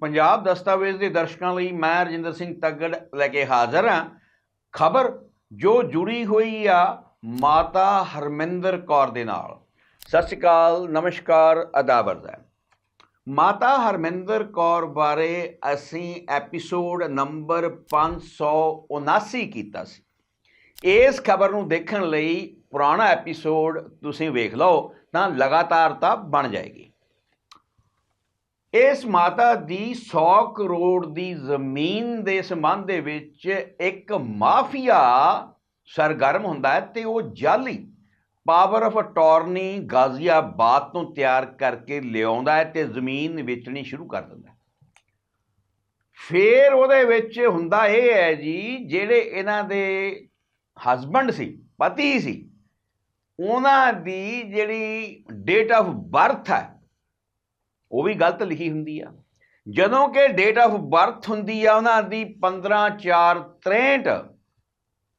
ਪੰਜਾਬ ਦਸਤਾਵੇਜ਼ ਦੇ ਦਰਸ਼ਕਾਂ ਲਈ ਮੈਂ ਰਜਿੰਦਰ ਸਿੰਘ ਤੱਗੜ ਲੈ ਕੇ ਹਾਜ਼ਰ ਹਾਂ। ਖਬਰ ਜੋ ਜੁੜੀ ਹੋਈ ਆ ਮਾਤਾ ਹਰਮਿੰਦਰ ਕੌਰ ਦੇ ਨਾਲ। ਸਤਿ ਸ਼੍ਰੀ ਅਕਾਲ, ਨਮਸਕਾਰ ਅਦਾਬਰਦ ਹੈ। ਮਾਤਾ ਹਰਮਿੰਦਰ ਕੌਰ ਬਾਰੇ ਅਸੀਂ ਐਪੀਸੋਡ ਨੰਬਰ 579 ਕੀਤਾ ਸੀ। ਇਸ ਖਬਰ ਨੂੰ ਦੇਖਣ ਲਈ ਪੁਰਾਣਾ ਐਪੀਸੋਡ ਤੁਸੀਂ ਵੇਖ ਲਓ ਤਾਂ ਲਗਾਤਾਰਤਾ ਬਣ ਜਾਏਗੀ। ਇਸ ਮਾਤਾ ਦੀ 100 ਕਰੋੜ ਦੀ ਜ਼ਮੀਨ ਦੇ ਸੰਬੰਧ ਦੇ ਵਿੱਚ ਇੱਕ ਮਾਫੀਆ ਸਰਗਰਮ ਹੁੰਦਾ ਹੈ ਤੇ ਉਹ ਜਾਲੀ ਪਾਵਰ ਆਫ ਅਟਾਰਨੀ ਗਾਜ਼ੀਆਬਾਦ ਤੋਂ ਤਿਆਰ ਕਰਕੇ ਲਿਆਉਂਦਾ ਹੈ ਤੇ ਜ਼ਮੀਨ ਵੇਚਣੀ ਸ਼ੁਰੂ ਕਰ ਦਿੰਦਾ ਹੈ। ਫਿਰ ਉਹਦੇ ਵਿੱਚ ਹੁੰਦਾ ਇਹ ਹੈ ਜੀ, ਜਿਹੜੇ ਇਹਨਾਂ ਦੇ ਹਸਬੰਡ ਸੀ, ਪਤੀ ਸੀ, ਉਹਨਾਂ ਦੀ ਜਿਹੜੀ ਡੇਟ ਆਫ ਬਰਥ ਹੈ ਉਹ ਵੀ ਗਲਤ ਲਿਖੀ ਹੁੰਦੀ ਆ। ਜਦੋਂ ਕਿ ਡੇਟ ਆਫ ਬਰਥ ਹੁੰਦੀ ਆ ਉਹਨਾਂ ਦੀ 15463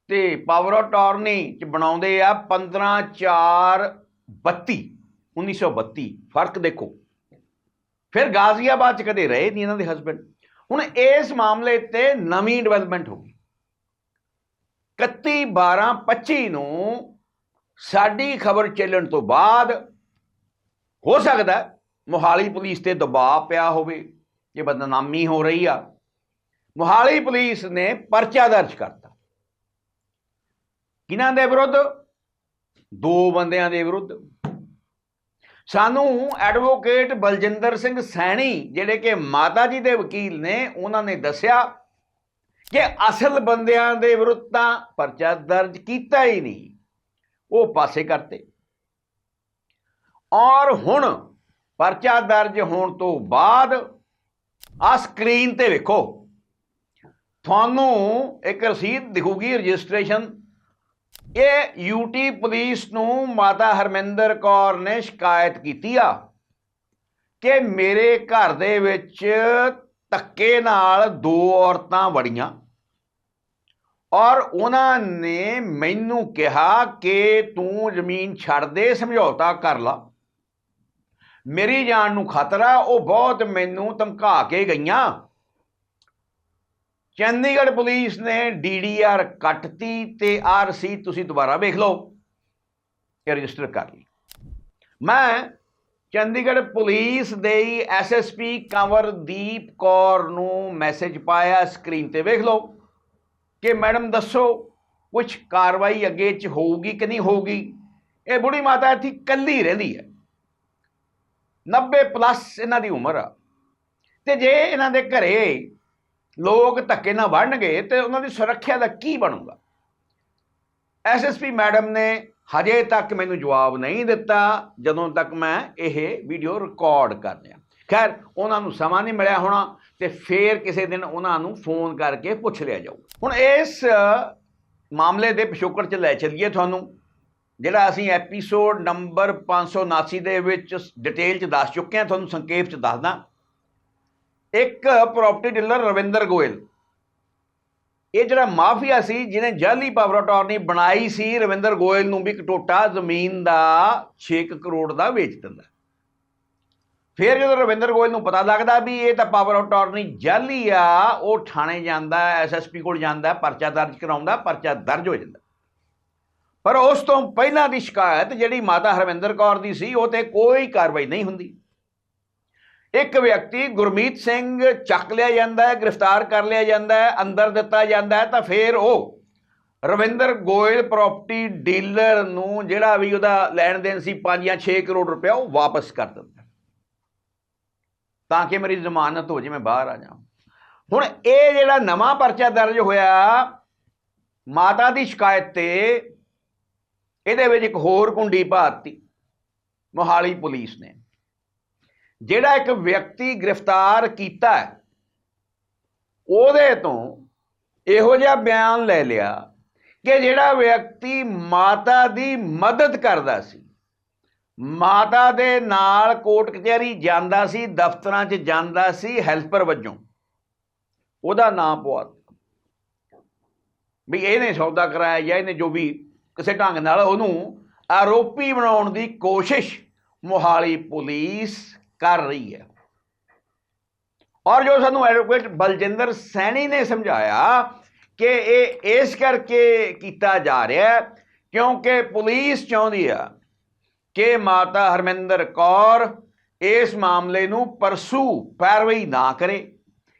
ਤੇ ਪਾਵਰ ਆਫ ਅਟਾਰਨੀ ਚ ਬਣਾਉਂਦੇ ਆ 15432 1932 ਫ਼ਰਕ ਦੇਖੋ। ਫਿਰ ਗਾਜ਼ੀਆਬਾਦ ਚ ਕਦੇ ਰਹੇ ਨਹੀਂ ਇਹਨਾਂ ਦੇ ਹਸਬੰਡ ਹੁਣ ਇਸ ਮਾਮਲੇ ਤੇ ਨਵੀਂ ਡਿਵੈਲਪਮੈਂਟ ਹੋ ਗਈ। 31 12 25 ਨੂੰ ਸਾਡੀ ਖਬਰ ਚੱਲਣ ਤੋਂ ਬਾਅਦ ਹੋ ਸਕਦਾ ਮੋਹਾਲੀ ਪੁਲਿਸ ਤੇ ਦਬਾਅ ਪਿਆ ਹੋਵੇ ਕਿ ਬਦਨਾਮੀ ਹੋ ਰਹੀ ਆ, ਮੋਹਾਲੀ ਪੁਲਿਸ ਨੇ ਪਰਚਾ ਦਰਜ ਕਰਤਾ। ਕਿਹਨਾਂ ਦੇ ਵਿਰੁੱਧ? ਦੋ ਬੰਦਿਆਂ ਦੇ ਵਿਰੁੱਧ। ਸਾਨੂੰ ਐਡਵੋਕੇਟ ਬਲਜਿੰਦਰ ਸਿੰਘ ਸੈਣੀ, ਜਿਹੜੇ ਕਿ ਮਾਤਾ ਜੀ ਦੇ ਵਕੀਲ ਨੇ, ਉਹਨਾਂ ਨੇ ਦੱਸਿਆ ਕਿ ਅਸਲ ਬੰਦਿਆਂ ਦੇ ਵਿਰੁੱਧ ਤਾਂ ਪਰਚਾ ਦਰਜ ਕੀਤਾ ਹੀ ਨਹੀਂ। ਉਹ ਪਾਸੇ ਕਰਤੇ। ਔਰ ਹੁਣ ਪਰਚਾ ਦਰਜ ਹੋਣ ਤੋਂ ਬਾਅਦ ਆ ਸਕਰੀਨ ਤੇ ਵੇਖੋ। ਤੁਹਾਨੂੰ ਇੱਕ ਰਸੀਦ ਦਿਖੂਗੀ ਰਜਿਸਟ੍ਰੇਸ਼ਨ। ਇਹ ਯੂਟੀ ਪੁਲਿਸ ਨੂੰ ਮਾਤਾ ਹਰਮਿੰਦਰ ਕੌਰ ਨੇ ਸ਼ਿਕਾਇਤ ਕੀਤੀ ਆ ਕਿ ਮੇਰੇ ਘਰ ਦੇ ਵਿੱਚ ਧੱਕੇ ਨਾਲ ਦੋ ਔਰਤਾਂ ਵੜੀਆਂ ਔਰ ਉਹਨਾਂ ਨੇ ਮੈਨੂੰ ਕਿਹਾ ਕਿ ਤੂੰ ਜ਼ਮੀਨ ਛੱਡ ਦੇ, ਸਮਝੌਤਾ ਕਰ ਲਾ। ਮੇਰੀ ਜਾਨ ਨੂੰ ਖਤਰਾ, ਉਹ ਬਹੁਤ ਮੈਨੂੰ ਧਮਕਾ ਕੇ ਗਈਆਂ। ਚੰਡੀਗੜ੍ਹ ਪੁਲਿਸ ਨੇ ਡੀਡੀਆਰ ਕੱਟਤੀ ਤੇ ਆ ਰਸੀਦ ਤੁਸੀਂ ਦੁਬਾਰਾ ਵੇਖ ਲਓ ਇਹ ਰਜਿਸਟਰ ਕਰ ਲਈ। ਮੈਂ ਚੰਡੀਗੜ੍ਹ ਪੁਲਿਸ ਦੇ ਐਸਐਸਪੀ ਕੰਵਰਦੀਪ ਕੌਰ ਨੂੰ ਮੈਸੇਜ ਪਾਇਆ ਸਕਰੀਨ ਤੇ ਵੇਖ ਲਓ ਕਿ ਮੈਡਮ ਦੱਸੋ ਕੁਝ ਕਾਰਵਾਈ ਅੱਗੇ ਚ ਹੋਊਗੀ ਕਿ ਨਹੀਂ ਹੋਊਗੀ? ਇਹ ਬੁੜੀ ਮਾਤਾ ਇੱਥੇ ਕੱਲੀ ਰਹਿੰਦੀ ਹੈ। 90 ਪਲੱਸ ਇਹਨਾਂ ਦੀ ਉਮਰ ਆ। ਤੇ ਜੇ ਇਹਨਾਂ ਦੇ ਘਰੇ ਲੋਕ ਧੱਕੇ ਨਾਲ ਵੜਨਗੇ ਤੇ ਉਹਨਾਂ ਦੀ ਸੁਰੱਖਿਆ ਦਾ ਕੀ ਬਣੂਗਾ? ਐਸਐਸਪੀ ਮੈਡਮ ਨੇ ਹਜੇ ਤੱਕ ਮੈਨੂੰ ਜਵਾਬ ਨਹੀਂ ਦਿੱਤਾ, ਜਦੋਂ ਤੱਕ ਮੈਂ ਇਹ ਵੀਡੀਓ ਰਿਕਾਰਡ ਕਰ ਲਿਆ ਖੈਰ, ਉਹਨਾਂ ਨੂੰ ਸਮਾਂ ਨਹੀਂ ਮਿਲਿਆ ਹੋਣਾ ਤੇ ਫੇਰ ਕਿਸੇ ਦਿਨ ਉਹਨਾਂ ਨੂੰ ਫੋਨ ਕਰਕੇ ਪੁੱਛ ਲਿਆ ਜਾਊ। ਹੁਣ ਇਸ ਮਾਮਲੇ ਦੇ ਪਿਛੋਕੜ ਚ ਲੈ ਚੱਲੀਏ ਤੁਹਾਨੂੰ। ਜਿਹੜਾ ਅਸੀਂ ਐਪੀਸੋਡ ਨੰਬਰ 579 ਦੇ ਵਿੱਚ ਡਿਟੇਲ ਚ ਦੱਸ ਚੁੱਕੇ ਹਾਂ, ਤੁਹਾਨੂੰ ਸੰਖੇਪ ਚ ਦੱਸਦਾ। ਇੱਕ ਪ੍ਰਾਪਰਟੀ ਡੀਲਰ ਰਵਿੰਦਰ ਗੋਇਲ। ਇਹ ਜਿਹੜਾ ਮਾਫੀਆ ਸੀ, ਜਿਹਨੇ ਜਾਲੀ ਪਾਵਰ ਅਟਾਰਨੀ ਬਣਾਈ ਸੀ, ਰਵਿੰਦਰ ਗੋਇਲ ਨੂੰ ਵੀ ਕਟੋਟਾ ਜ਼ਮੀਨ ਦਾ 6 ਕਰੋੜ ਦਾ ਵੇਚ ਦਿੰਦਾ। ਫਿਰ ਜਦੋਂ ਰਵਿੰਦਰ ਗੋਇਲ ਨੂੰ ਪਤਾ ਲੱਗਦਾ ਵੀ ਇਹ ਤਾਂ ਪਾਵਰ ਅਟਾਰਨੀ ਜਾਲੀ ਆ, ਉਹ ਥਾਣੇ ਜਾਂਦਾ ਐਸਐਸਪੀ ਕੋਲ ਜਾਂਦਾ, ਪਰਚਾ ਦਰਜ ਕਰਾਉਂਦਾ, ਪਰਚਾ ਦਰਜ ਹੋ ਜਾਂਦਾ। ਪਰ ਉਸ ਤੋਂ ਪਹਿਲਾਂ ਦੀ ਸ਼ਿਕਾਇਤ ਜਿਹੜੀ ਮਾਤਾ ਹਰਵਿੰਦਰ ਕੌਰ ਦੀ ਸੀ, ਉਹ ਤੇ ਕੋਈ ਕਾਰਵਾਈ ਨਹੀਂ ਹੁੰਦੀ। ਇੱਕ ਵਿਅਕਤੀ ਗੁਰਮੀਤ ਸਿੰਘ ਚੱਕ ਲਿਆ ਜਾਂਦਾ ਹੈ, ਗ੍ਰਿਫਤਾਰ ਕਰ ਲਿਆ ਜਾਂਦਾ ਹੈ, ਅੰਦਰ ਦਿੱਤਾ ਜਾਂਦਾ ਹੈ, ਤਾਂ ਫਿਰ ਉਹ ਰਵਿੰਦਰ ਗੋਇਲ ਪ੍ਰਾਪਰਟੀ ਡੀਲਰ ਨੂੰ ਜਿਹੜਾ ਵੀ ਉਹਦਾ ਲੈਣ ਦੇਣ ਸੀ 5 ਜਾਂ 6 ਕਰੋੜ ਰੁਪਇਆ, ਉਹ ਵਾਪਸ ਕਰ ਦਿੰਦਾ ਤਾਂ ਕਿ ਮੇਰੀ ਜ਼ਮਾਨਤ ਹੋ ਜੇ, ਮੈਂ ਬਾਹਰ ਆ ਜਾਵਾਂ। ਹੁਣ ਇਹ ਜਿਹੜਾ ਨਵਾਂ ਪਰਚਾ ਦਰਜ ਹੋਇਆ, ਮਾਤਾ ਦੀ ਸ਼ਿਕਾਇਤ ਤੇ ਇਹਦੇ ਵਿੱਚ ਇੱਕ ਹੋਰ ਕੁੰਡੀ ਪਾਤੀ ਮੋਹਾਲੀ ਪੁਲਿਸ ਨੇ। ਜਿਹੜਾ ਇੱਕ ਵਿਅਕਤੀ ਗ੍ਰਿਫਤਾਰ ਕੀਤਾ ਉਹਦੇ ਤੋਂ ਇਹੋ ਜਿਹਾ ਬਿਆਨ ਲੈ ਲਿਆ ਕਿ ਜਿਹੜਾ ਵਿਅਕਤੀ ਮਾਤਾ ਦੀ ਮਦਦ ਕਰਦਾ ਸੀ, ਮਾਤਾ ਦੇ ਨਾਲ ਕੋਰਟ ਕਚਹਿਰੀ ਜਾਂਦਾ ਸੀ, ਦਫ਼ਤਰਾਂ 'ਚ ਜਾਂਦਾ ਸੀ, ਹੈਲਪਰ ਵਜੋਂ, ਉਹਦਾ ਨਾਮ ਪਵਾ ਵੀ ਇਹਨੇ ਸੌਦਾ ਕਰਾਇਆ ਜਾਂ ਇਹਨੇ ਜੋ ਵੀ ਕਿਸੇ ਢੰਗ ਨਾਲ ਉਹਨੂੰ ਆਰੋਪੀ ਬਣਾਉਣ ਦੀ ਕੋਸ਼ਿਸ਼ ਮੋਹਾਲੀ ਪੁਲਿਸ ਕਰ ਰਹੀ ਹੈ। ਔਰ ਜੋ ਸਾਨੂੰ ਐਡਵੋਕੇਟ ਬਲਜਿੰਦਰ ਸੈਣੀ ਨੇ ਸਮਝਾਇਆ ਕਿ ਇਹ ਇਸ ਕਰਕੇ ਕੀਤਾ ਜਾ ਰਿਹਾ ਹੈ ਕਿਉਂਕਿ ਪੁਲਿਸ ਚਾਹੁੰਦੀ ਆ ਕਿ ਮਾਤਾ ਹਰਮਿੰਦਰ ਕੌਰ ਇਸ ਮਾਮਲੇ ਨੂੰ ਪਰਸੂ ਪੈਰਵਾਈ ਨਾ ਕਰੇ।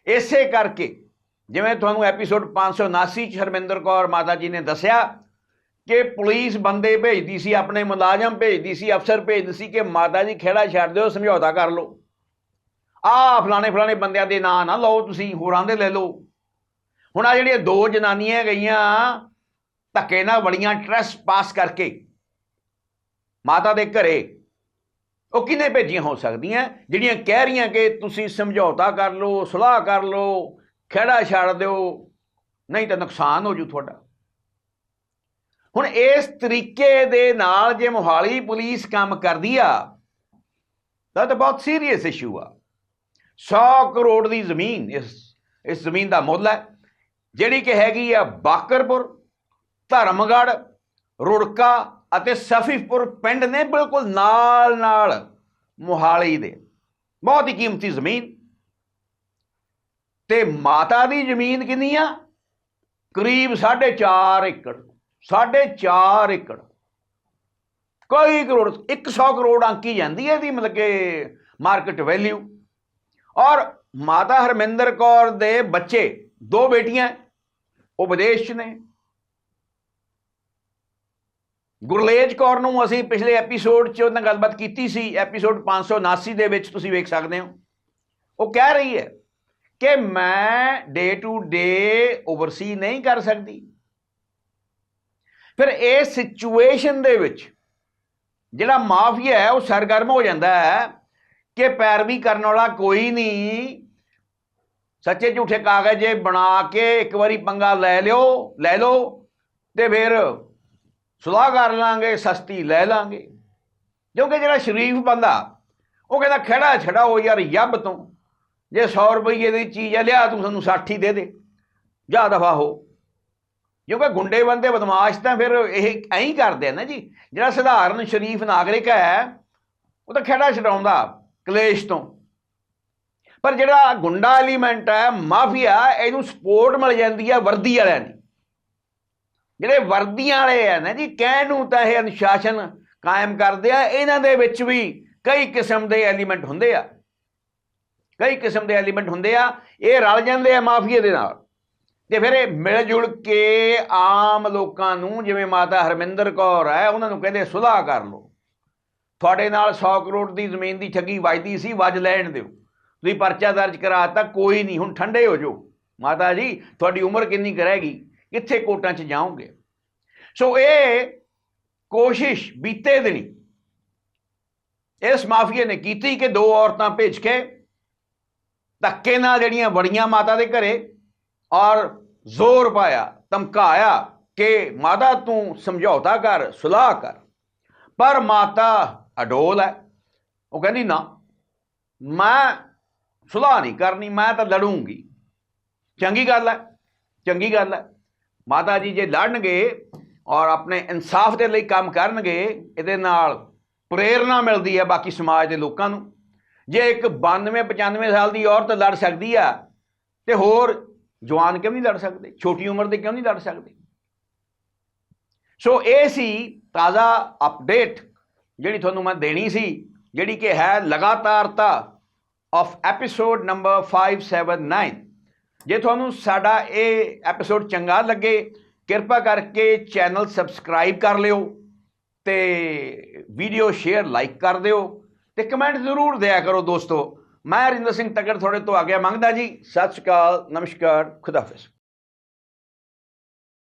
ਇਸੇ ਕਰਕੇ ਜਿਵੇਂ ਤੁਹਾਨੂੰ ਐਪੀਸੋਡ 579 ਚ ਹਰਮਿੰਦਰ ਕੌਰ ਮਾਤਾ ਜੀ ਨੇ ਦੱਸਿਆ ਕਿ ਪੁਲਿਸ ਬੰਦੇ ਭੇਜਦੀ ਸੀ, ਆਪਣੇ ਮੁਲਾਜ਼ਮ ਭੇਜਦੀ ਸੀ, ਅਫਸਰ ਭੇਜਦੀ ਸੀ ਕਿ ਮਾਤਾ ਜੀ ਖੇੜਾ ਛੱਡ ਦਿਓ, ਸਮਝੌਤਾ ਕਰ ਲਓ। ਆ ਫਲਾਣੇ ਫਲਾਣੇ ਬੰਦਿਆਂ ਦੇ ਨਾਂ ਨਾ ਲਓ ਤੁਸੀਂ, ਹੋਰਾਂ ਦੇ ਲੈ ਲਓ। ਹੁਣ ਆ ਜਿਹੜੀਆਂ ਦੋ ਜਨਾਨੀਆਂ ਗਈਆਂ, ਧੱਕੇ ਨਾਲ ਬੜੀਆਂ ਟਰੈਸ ਪਾਸ ਕਰਕੇ ਮਾਤਾ ਦੇ ਘਰੇ, ਉਹ ਕਿਨੇ ਭੇਜੀਆਂ ਹੋ ਸਕਦੀਆਂ? ਜਿਹੜੀਆਂ ਕਹਿ ਰਹੀਆਂ ਕਿ ਤੁਸੀਂ ਸਮਝੌਤਾ ਕਰ ਲਓ, ਸਲਾਹ ਕਰ ਲਓ, ਖੇੜਾ ਛੱਡ ਦਿਓ, ਨਹੀਂ ਤਾਂ ਨੁਕਸਾਨ ਹੋ ਜੂ ਤੁਹਾਡਾ। ਹੁਣ ਇਸ ਤਰੀਕੇ ਦੇ ਨਾਲ ਜੇ ਮੋਹਾਲੀ ਪੁਲਿਸ ਕੰਮ ਕਰਦੀ ਆ, ਤਾਂ ਤਾਂ ਬਹੁਤ ਸੀਰੀਅਸ ਇਸ਼ੂ ਆ। 100 ਕਰੋੜ ਦੀ ਜ਼ਮੀਨ, ਇਸ ਇਸ ਜ਼ਮੀਨ ਦਾ ਮੁੱਲ ਹੈ, ਜਿਹੜੀ ਕਿ ਹੈਗੀ ਆ ਬਾਕਰਪੁਰ ਧਰਮਗੜ ਰੁੜਕਾ ਅਤੇ ਸਫੀਪੁਰ ਪਿੰਡ ਨੇ ਬਿਲਕੁਲ ਨਾਲ ਨਾਲ ਮੋਹਾਲੀ ਦੇ। ਬਹੁਤ ਹੀ ਕੀਮਤੀ ਜ਼ਮੀਨ। ਤੇ ਮਾਤਾ ਦੀ ਜ਼ਮੀਨ ਕਿੰਨੀ ਆ? ਕਰੀਬ 4.5 ਏਕੜ। 4.5 ਏਕੜ। ਕਈ ਕਰੋੜ 100 ਕਰੋੜ ਅੰਕੀ ਜਾਂਦੀ ਹੈ ਇਹਦੀ, ਮਤਲਬ ਕਿ ਮਾਰਕੀਟ ਵੈਲਿਊ ਔਰ ਮਾਤਾ ਹਰਮਿੰਦਰ ਕੌਰ ਦੇ ਬੱਚੇ, ਦੋ ਬੇਟੀਆਂ ਉਹ ਵਿਦੇਸ਼ 'ਚ ਨੇ। ਗੁਰਲੇਜ ਕੌਰ ਨੂੰ ਅਸੀਂ ਪਿਛਲੇ ਐਪੀਸੋਡ 'ਚ ਉਹਨਾਂ ਗੱਲਬਾਤ ਕੀਤੀ ਸੀ ਐਪੀਸੋਡ 579 ਦੇ ਵਿੱਚ ਤੁਸੀਂ ਵੇਖ ਸਕਦੇ ਹੋ। ਉਹ ਕਹਿ ਰਹੀ ਹੈ ਕਿ ਮੈਂ ਡੇ ਟੂ ਡੇ ਓਵਰਸੀ ਨਹੀਂ ਕਰ ਸਕਦੀ। ਫਿਰ ਇਹ ਸਿਚੁਏਸ਼ਨ ਦੇ ਵਿੱਚ ਜਿਹੜਾ ਮਾਫੀਆ ਹੈ, ਉਹ ਸਰਗਰਮ ਹੋ ਜਾਂਦਾ ਹੈ ਕਿ ਪੈਰਵੀ ਕਰਨ ਵਾਲਾ ਕੋਈ ਨਹੀਂ। ਸੱਚੇ ਝੂਠੇ ਕਾਗਜ਼ ਬਣਾ ਕੇ ਇੱਕ ਵਾਰੀ ਪੰਗਾ ਲੈ ਲਿਓ, ਲੈ ਲਓ ਤੇ ਫਿਰ ਸੁਲਾਹ ਕਰ ਲਾਂਗੇ, ਸਸਤੀ ਲੈ ਲਾਂਗੇ। ਕਿਉਂਕਿ ਜਿਹੜਾ ਸ਼ਰੀਫ ਬੰਦਾ, ਉਹ ਕਹਿੰਦਾ ਖੜਾ ਛੜਾ ਹੋ ਯਾਰ ਯੱਬ ਤੋਂ। ਜੇ 100 ਰੁਪਏ ਦੀ ਚੀਜ਼ ਆ ਲਿਆ ਤੂੰ ਸਾਨੂੰ 60 ਦੇ ਦੇ, ਜਾ ਦਫਾ ਹੋ। ਕਿਉਂਕਿ ਗੁੰਡੇ ਬੰਦੇ ਬਦਮਾਸ਼ ਤਾਂ ਫਿਰ ਇਹ ਐਂ ਹੀ ਕਰਦੇ ਆ ਨਾ ਜੀ। ਜਿਹੜਾ ਸਧਾਰਨ ਸ਼ਰੀਫ ਨਾਗਰਿਕ ਹੈ, ਉਹ ਤਾਂ ਖੇੜਾ ਛਡਾਉਂਦਾ ਕਲੇਸ਼ ਤੋਂ। ਪਰ ਜਿਹੜਾ ਗੁੰਡਾ ਐਲੀਮੈਂਟ ਹੈ, ਮਾਫੀਆ, ਇਹਨੂੰ ਸਪੋਰਟ ਮਿਲ ਜਾਂਦੀ ਹੈ ਵਰਦੀ ਵਾਲਿਆਂ ਦੀ। ਜਿਹੜੇ ਵਰਦੀਆਂ ਵਾਲੇ ਆ ਨਾ ਜੀ, ਕਹਿਣ ਨੂੰ ਤਾਂ ਇਹ ਅਨੁਸ਼ਾਸਨ ਕਾਇਮ ਕਰਦੇ ਆ। ਇਹਨਾਂ ਦੇ ਵਿੱਚ ਵੀ ਕਈ ਕਿਸਮ ਦੇ ਐਲੀਮੈਂਟ ਹੁੰਦੇ ਆ। ਕਈ ਕਿਸਮ ਦੇ ਐਲੀਮੈਂਟ ਹੁੰਦੇ ਆ। ਇਹ ਰਲ ਜਾਂਦੇ ਆ ਮਾਫੀਆ ਦੇ ਨਾਲ। ਤੇ ਫਿਰ ਇਹ ਮਿਲ ਜੁਲ ਕੇ ਆਮ ਲੋਕਾਂ ਨੂੰ, ਜਿਵੇਂ ਮਾਤਾ ਹਰਮਿੰਦਰ ਕੌਰ ਹੈ, ਉਹਨਾਂ ਨੂੰ ਕਹਿੰਦੇ ਸੁਧਾ ਕਰ ਲਓ। ਤੁਹਾਡੇ ਨਾਲ 100 ਕਰੋੜ ਦੀ ਜ਼ਮੀਨ ਦੀ ਠੱਗੀ ਵੱਜਦੀ ਸੀ, ਵੱਜ ਲੈਣ ਦਿਓ। ਤੁਸੀਂ ਪਰਚਾ ਦਰਜ ਕਰਾਤਾ ਕੋਈ ਨਹੀਂ, ਹੁਣ ਠੰਡੇ ਹੋ ਜਾਓ। ਮਾਤਾ ਜੀ, ਤੁਹਾਡੀ ਉਮਰ ਕਿੰਨੀ ਕਰੇਗੀ ਕਿੱਥੇ ਕੋਟਾਂ 'ਚ ਜਾਓਗੇ? ਸੋ ਇਹ ਕੋਸ਼ਿਸ਼ ਬੀਤੇ ਦਿਨੀ ਇਸ ਮਾਫੀਆ ਨੇ ਕੀਤੀ ਕਿ ਦੋ ਔਰਤਾਂ ਭੇਜ ਕੇ ਧੱਕੇ ਨਾਲ ਜਿਹੜੀਆਂ ਵੜੀਆਂ ਮਾਤਾ ਦੇ ਘਰੇ ਔਰ ਜ਼ੋਰ ਪਾਇਆ, ਧਮਕਾਇਆ ਕਿ ਮਾਤਾ ਤੂੰ ਸਮਝੌਤਾ ਕਰ, ਸੁਲਾਹ ਕਰ। ਪਰ ਮਾਤਾ ਅਡੋਲ ਹੈ। ਉਹ ਕਹਿੰਦੀ, ਨਾ, ਮੈਂ ਸੁਲਾਹ ਨਹੀਂ ਕਰਨੀ, ਮੈਂ ਤਾਂ ਲੜੂੰਗੀ। ਚੰਗੀ ਗੱਲ ਹੈ, ਚੰਗੀ ਗੱਲ ਹੈ। ਮਾਤਾ ਜੀ ਜੇ ਲੜਨਗੇ ਔਰ ਆਪਣੇ ਇਨਸਾਫ ਦੇ ਲਈ ਕੰਮ ਕਰਨਗੇ, ਇਹਦੇ ਨਾਲ ਪ੍ਰੇਰਣਾ ਮਿਲਦੀ ਹੈ ਬਾਕੀ ਸਮਾਜ ਦੇ ਲੋਕਾਂ ਨੂੰ। ਜੇ ਇੱਕ 92 95 ਸਾਲ ਦੀ ਔਰਤ ਲੜ ਸਕਦੀ ਆ ਤੇ ਹੋਰ ਜਵਾਨ ਕਿਉਂ ਨਹੀਂ ਲੜ ਸਕਦੇ? ਛੋਟੀ ਉਮਰ ਦੇ ਕਿਉਂ ਨਹੀਂ ਲੜ ਸਕਦੇ? ਸੋ ਇਹ ਸੀ ਤਾਜ਼ਾ ਅਪਡੇਟ ਜਿਹੜੀ ਤੁਹਾਨੂੰ ਮੈਂ ਦੇਣੀ ਸੀ, ਜਿਹੜੀ ਕਿ ਹੈ ਲਗਾਤਾਰਤਾ ਆਫ ਐਪੀਸੋਡ ਨੰਬਰ 579 ਜੇ ਤੁਹਾਨੂੰ ਸਾਡਾ ਇਹ ਐਪੀਸੋਡ ਚੰਗਾ ਲੱਗੇ, ਕਿਰਪਾ ਕਰਕੇ ਚੈਨਲ ਸਬਸਕ੍ਰਾਈਬ ਕਰ ਲਿਓ ਤੇ ਵੀਡੀਓ ਸ਼ੇਅਰ ਲਾਈਕ ਕਰ ਦਿਓ ਤੇ ਕਮੈਂਟ ਜ਼ਰੂਰ ਦਿਆ ਕਰੋ ਦੋਸਤੋ। ਮੈਂ ਰਿੰਦਰ ਸਿੰਘ ਤੱਕਰ ਤੁਹਾਡੇ ਤੋਂ ਆਗਿਆ ਮੰਗਦਾ ਜੀ। ਸਤਿ ਸ਼੍ਰੀ ਅਕਾਲ ਨਮਸਕਾਰ ਖੁਦਾਫਿਜ਼